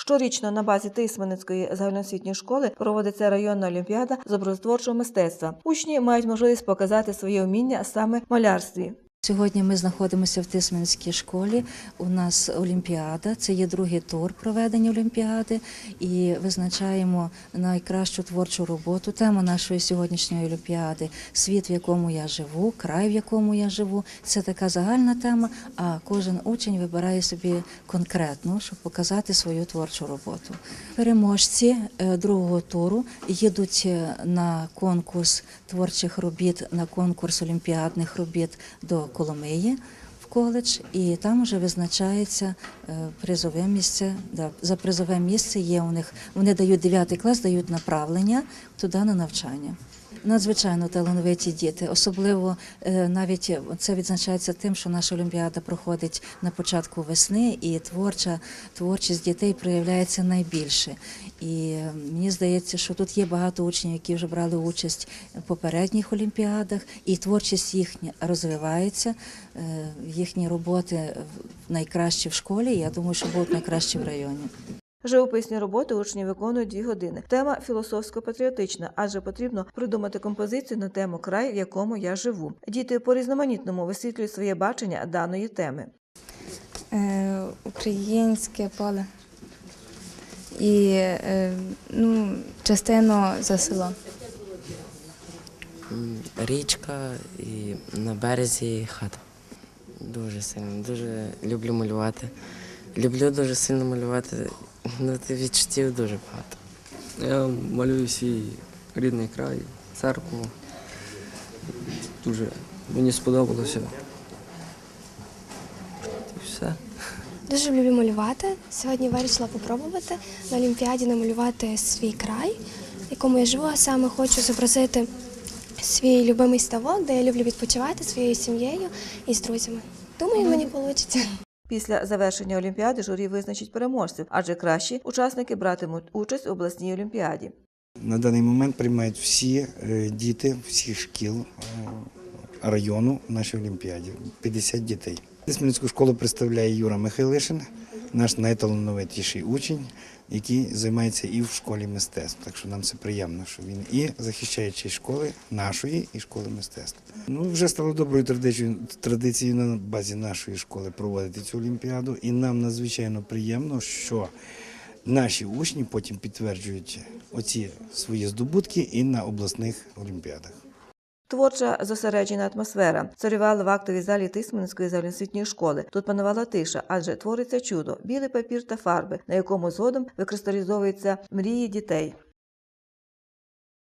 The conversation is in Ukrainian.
Щорічно на базі Тисменницької загальноосвітньої школи проводиться районна олімпіада з образотворчого мистецтва. Учні мають можливість показати своє вміння саме малярстві. Сьогодні ми знаходимося в Тисменській школі. У нас Олімпіада, це є другий тур проведення Олімпіади, і визначаємо найкращу творчу роботу. Тема нашої сьогоднішньої Олімпіади світ, в якому я живу, край, в якому я живу. Це така загальна тема. А кожен учень вибирає собі конкретну, щоб показати свою творчу роботу. Переможці е, другого туру їдуть е, на конкурс творчих робіт, на конкурс олімпіадних робіт до Коломиї в коледж, і там вже визначається е, призове місце. Да, за призове місце є у них. Вони дають 9 клас, дають направлення туди на навчання. Надзвичайно талановиті діти, особливо е, навіть це відзначається тим, що наша олімпіада проходить на початку весни, і творча творчість дітей проявляється найбільше. І е, мені здається, що тут є багато учнів, які вже брали участь в попередніх олімпіадах, і творчість їхня розвивається. е, Їхні роботи найкращі в школі. Я думаю, що будуть найкращі в районі. Живописні роботи учні виконують дві години. Тема філософсько-патріотична, адже потрібно придумати композицію на тему край, в якому я живу. Діти по різноманітному висвітлюють своє бачення даної теми. Е, українське поле і е, ну, частину за село. Річка і на березі хата. Дуже сильно, дуже люблю малювати. Люблю дуже сильно малювати. Ну, ти відчуттів дуже багато. Я малюю свій рідний край, церкву. Дуже мені сподобалося. І все. Дуже люблю малювати. Сьогодні вирішила попробувати на Олімпіаді намалювати свій край, в якому я живу, а саме хочу зобразити свій любимий ставок, де я люблю відпочивати своєю сім'єю і з друзями. Думаю, мені вийде. Після завершення олімпіади журі визначить переможців, адже кращі учасники братимуть участь у обласній олімпіаді. На даний момент приймають всі е, діти всіх шкіл е, району в нашій олімпіаді. 50 дітей. Тисменницьку школу представляє Юра Михайлишин, наш найталановитіший учень, який займається і в школі мистецтв. Так що нам це приємно, що він і захищає честь школи нашої і школи мистецтв. Ну вже стало доброю традицією, традицією на базі нашої школи проводити цю олімпіаду. І нам надзвичайно приємно, що наші учні потім підтверджують оці свої здобутки і на обласних олімпіадах. Творча зосереджена атмосфера царювала в актовій залі Тисменської загальноосвітньої школи. Тут панувала тиша, адже твориться чудо, білий папір та фарби, на якому згодом викристалізовуються мрії дітей.